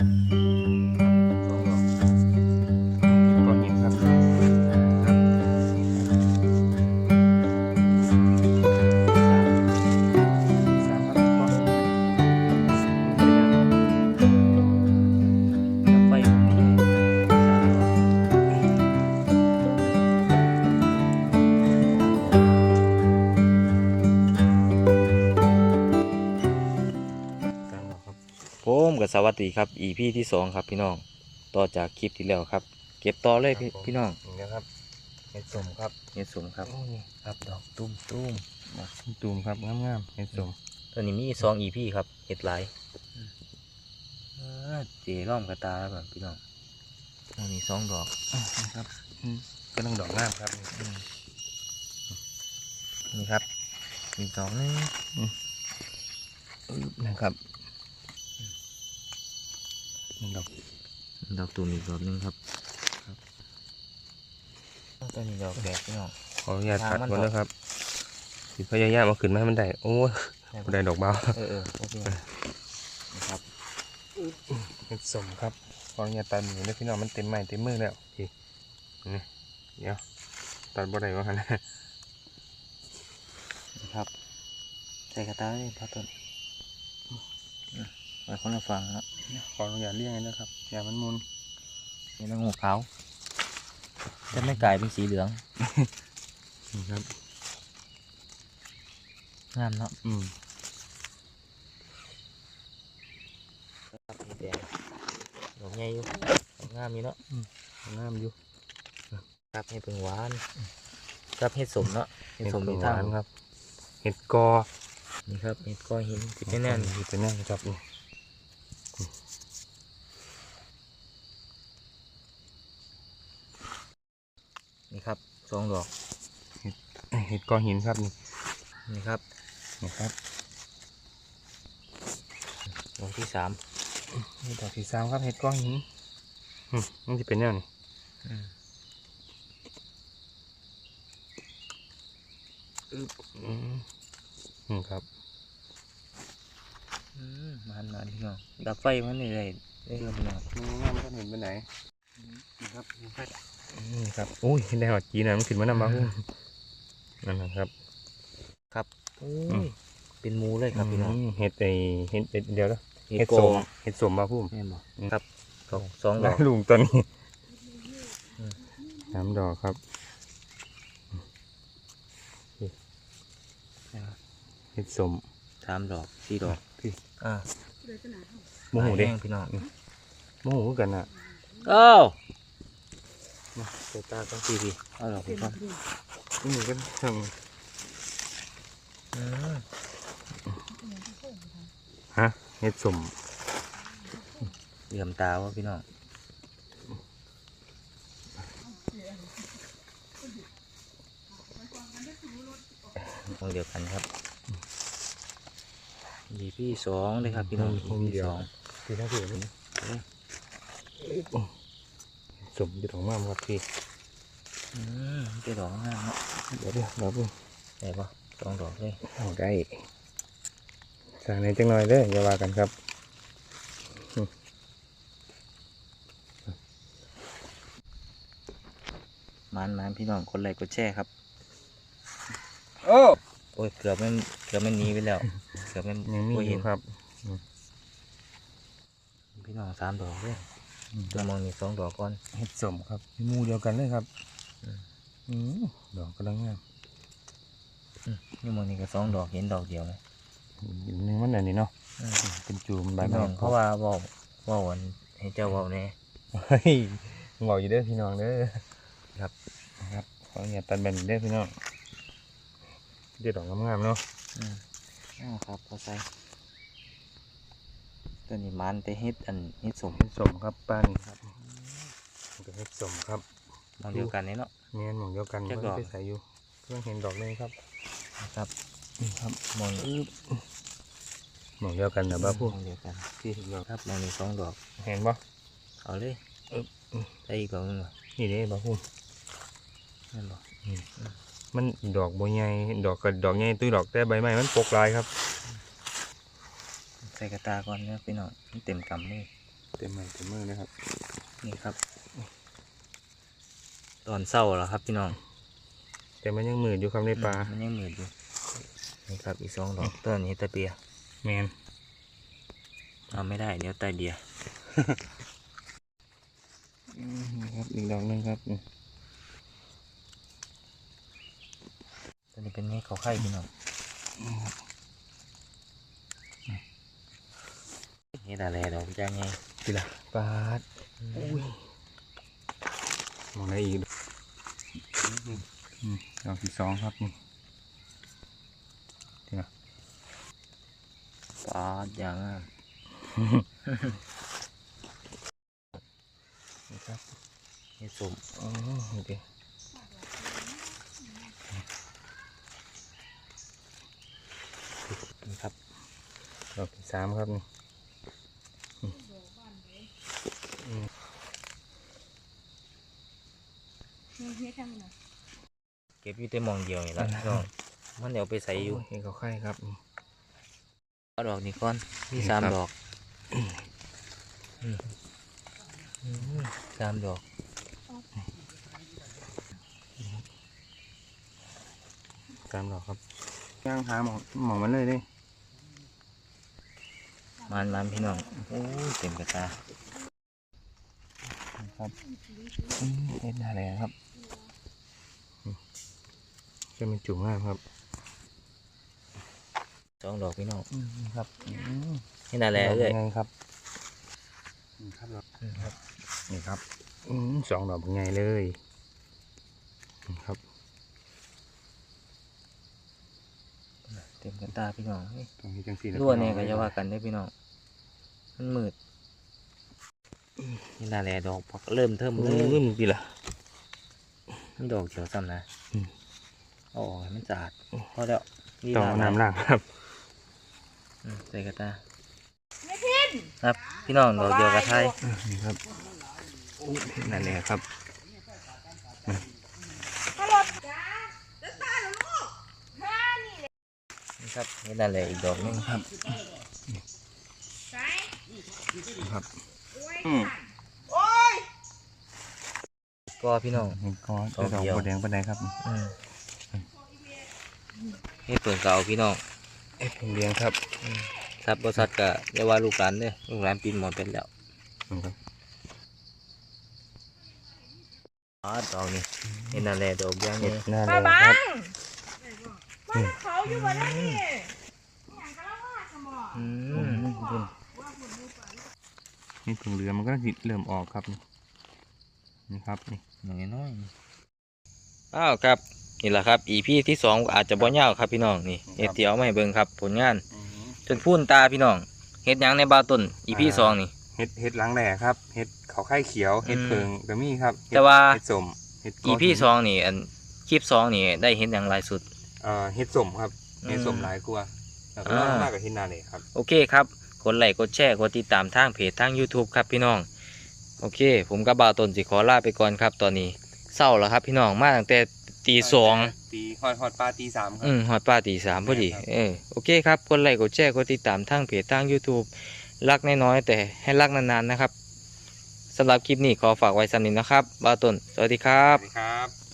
ส สวัสดีครับ EP ที่สองครับพี่น้อง ต่อจากคลิปที่แล้วครับ เก็บต่อเลยพี่ครับผม พี่น้องนี่นะครับเห็ดสมครับเห็ดสมครับโอ้นี่ครับดอกตุ้มตุ้มตุ้มครับงามๆเห็ดสมตัวนี้มีสอง EP ครับเห็ดหลายเออเจร่อมกระตาแล้วแบบพี่น้องตัวนี้สองดอกนะครับอืมก็ต้องดอกงามครับอืมนี่ครับอีกดอกหนึงนะครับ หนึ่งดอกดอกตูมอีกดอกหนึงครับตัวนี้ดอกแดงพี่น้องขออนุญาตทางตัดมันก่อนบอกนะครับสิพยายามเอาขึ้นมาให้มันได้โอ้ยบ่ได้ดอกเบาเออเออโอเคนะครับเห็ดสมครับขออนุญาตตัดหนูด้วยพี่น้องมันเต็มไม้เต็มมือแล้วพี่นี่เดี๋ยวตัดบ่ได้ว่าคันนะครับใส่กระตาเลยพระต้นอืม ไว้คนละฝั่งนะขออนุญาตเลี้ยงเลยนะครับ อย่ามันมุนนี่ละงูขาวจะไม่กลายเป็นสีเหลืองนี่ครับงามเนาะอืมครับเห็ดแดงดอกใหญ่อยู่ดอกงามมีเนาะงามอยู่ครับเห็ดเพิ่งหวานครับเห็ดสมเนาะเห็ดสมเห็มีดทางหวานครับ เห็ดกอนี่ครับเห็ดก้อยหินติดแน่นเห็ดแน่นครับ นี่ๆนี่ครับสองดอกเห็ดกอหินครับนี่นี่ครับนี่ครับดอกที่สามนี่ดอกที่สามครับเห็ดกอหินอืมมันจะเป็นแนวนี่อืมอืมอืมครับอืมมันมันพี่น้องดับไฟมันนี่เลยได้ครับพี่น้องมันงามก็เห็นไปไหนนี่ครับ นี่ครับนี่ครับโอ้ยได้หอดจีนะมันขึ้นมานำบ้างนั่นนะครับ ครับโอ้อืมยเป็นหมูเลยครับพี่น้องมเห็ดไอเห็ดเห็ดเดียวแล้วเห็ดเห็ดโกสงมเห็ดสมมาพุ่มแม่นบอกอืมครับดอกสองดแล้อวกลุงตัวนี้อืมสามดอกครับนะครับเห็ดสมสามดอกสี่ดอกพี่อ่าโมโหเด้แห้งพี่น้องโมโหกันอะเอ้ามา เจตาต้องพี่พี่เอาดอกพี่ครับนี่ก็ทอืมำฮะเห็ดสมเหลี่ยมตาวะพี่น้องมองเดียวกันครับยีพี่สองเลยครับพี่น้องผมยีเดียวสองพี่ทั้งสี่นี่ สมอยู่ตรงมากครับพี่อืมเป็นดอกงามเนาะเดี๋ยวเดี๋ยวเดี๋ยวพี่ได้ปะสองดอกเลยเอาได้สั่งในจังหน่อยเด้ออย่าว่ากันครับมันมันพี่น้องคนไลค์กดแชร์ครับ โอ้โอ้ยเกือบไม่เกือบไม่หนีไปแล้วเกือบไม่ยังมีบ่อเห็ยู่นครับ พี่น้องสามดอกเลย อืมตัวมองนี่สองดอกก่อนเห็ดสมครับหมูเดียวกันเลยครับอืมอืมดอกกำลังงามอืมนี่มองนี่ก็สองดอกเห็นดอกเดียวเลยอีกหนึงมันอันนี้เนาะอืมเป็นจูมใบพี่ไม้น้องเพราะว่าเว่าเว่าวันให้เจ้าเว่าแน่เฮ้ยบอกอยู่เด้อพี่น้องเด้อครับนะครับขออย่าตตัดแบบนี้เด้อพี่น้องเดี๋ยวดอกงามๆเนาะอืมอ้าวครับพอใส่ ตัวนี้มันแต่เฮ็ดอันเฮ็ดสมเห็ดสมครับป้านี่ครับมันก็เห็ดสมครับมองเดียวกันนี่เนาะเนียนเหมือนเดียวกันจักเพิ่ดอกงไปใส่อยู่เพิ่งเห็นดอกเลยครับนะครับนี่ครับมองอึ๊บเหมือนเดียวกันนะบ้าพูมองเดียวกันพี่ดอกครับมองนี่สองดอกเห็นปะเอาเลยอึ๊บอึ๊บได้อีกดอกหนึงเหรอนี่เด้บ้าพูนั่นบอกมันดอกบัวใหญ่ดอกกับดอกใหญ่ตุ้ยดอกแต่ใบไม้มันปกลายครับ ใส่กระตาก่อนเนี่ยพี่น้องมันเต็มกำมือเต็มไม้เต็มมือเลยครับ นี่ครับ ตอนเศร้าแล้วครับพี่น้อง แต่มันยังมืดอยู่ครับในปลา มันยังมืดอยู่ นี่ครับอีกสองดอกต้นนี้ตะเบียแมนเอาไม่ได้เดี๋ยวตายเบียอืมนี่ครับอีกดอกหนึงครับนี่ตัวนี้เป็นเงี้ยเขาไข่พี่น้อง นี่ตาแลดอกจังไงทีละปาดอุ้ยมองได้อีกอืมดอกที่สองครับนี่ทีละปาดอย่างอะนี่ครับนี่สม อ๋อโอ เคนี่ครับดอกที่สามครับนี่นี่ทำไงเก็บอยู่แต่หมองเดียวนี่ละพี่น้องมันเดี๋ยวไปใส่อยู่เห็นเขาไข่ครับนี่เอาดอกนี้ก่อนมีสามครับดอกอืมอืมสามดอกสามดอกครับย่างหาหมองหมองมันเลยดิมันมันพี่น้องโอ้ยเต็มกระตาครับอืมเห็นอะไรครับอืม จะเป็นจุ่มง่ายครับสองดอกพี่น้องอืมครับอืมนี่นาแลเลยดอกไงครับนี่ครับดอกครับนี่ครับอืมสองดอกเป็นไงเลยนี่ครับเต็มกระตาพี่น้องเฮ้ยตรงนี้จังสีรั่วเนี่ยก็จะว่ากันได้อพี่น้องมันมืดนี่นาแลดอกพักเริ่มเทิมอืเลยมดีละมีดอกเขียวซ้ำนะ อืมเอาออกให้มันสะอาดพอแล้วนี่ต้องเอาน้ำล้างครับอืมใส่กระตาไม่พินครับ พี่น้องดอกเดียวกับไทยอะนี่ครับนั่นเลยครับฮัลโหลจ้าจะตายแล้วลูกฮ่านี่เลยนี่ครับนี่นาแลอีกดอกหนึงครับใส่ครับโอ้ยอืมโอ้ยก็พี่น้องนี่ก็ดอกดอกเดียวบัวแดงบัวแดงครับ อืม นี่เปิดเก่าพี่น้องเอ๊ะเลี้ยงครับครับบริษัทก็อย่าว่าลูกหลานเด้อลูกหลานปีนหมอนเป็นแล้วนี่ครับอ๋อดอกนี่นี่นาแลดอกย่างเห็นี้ดหน้ามาแดงบัครับงมาแล้วเขาอยู่บนนั้นนี่อย่างกระว่าสมองอือืมมคุณนี่ผงเรือมันก็สิเริ่มออกครับนี่นี่ครับนี่อย่างน้อยๆอ้าวครับ นี่แหละครับ EP ที่สองอาจจะบ่ยาวครับพี่น้องนี่เฮ็ดเตี๋ยวมาให้เบิ่งครับ ผลงาน จนพูนตาพี่น้องเฮ็ดหยังในบาวต้น EP สองนี่เห็ดเห็ดหลังแหล่ครับเห็ดเขาไข่เขียวเห็ดอืมเพิงก็มีครับเห็ดแต่ว่าเห็ดสมเห็ดกอ EP สองนี่อันคลิปสองนี่ได้เห็นอย่างหลายสุดเอ่อเห็ดสมครับอืมเห็ดสมหลายกลัวาแล้วก็อ่ามากกับเห็ดหนาเลยครับ โอเคครับกดไลค์กดแชร์กดติดตามทางเพจทาง YouTube ครับพี่น้อง โอเค ผมกับบ่าวต้นสิขอลาไปก่อนครับตอนนี้เศร้าแล้วครับพี่น้องมาตั้งแต่ ตีสองตีฮอดฮอดปลาตีสามครัอืมหอดป้าตีสามพอดีครับเออโอเคครับกดไลค์กดแชร์กดติดตามทางเพจทาง YouTube รักน้อยๆแต่ให้รักนานๆนะครับสำหรับคลิปนี้ขอฝากไว้สำนิทนะครับบ่าวต้นสวัสดีครัสบวัสดีครับ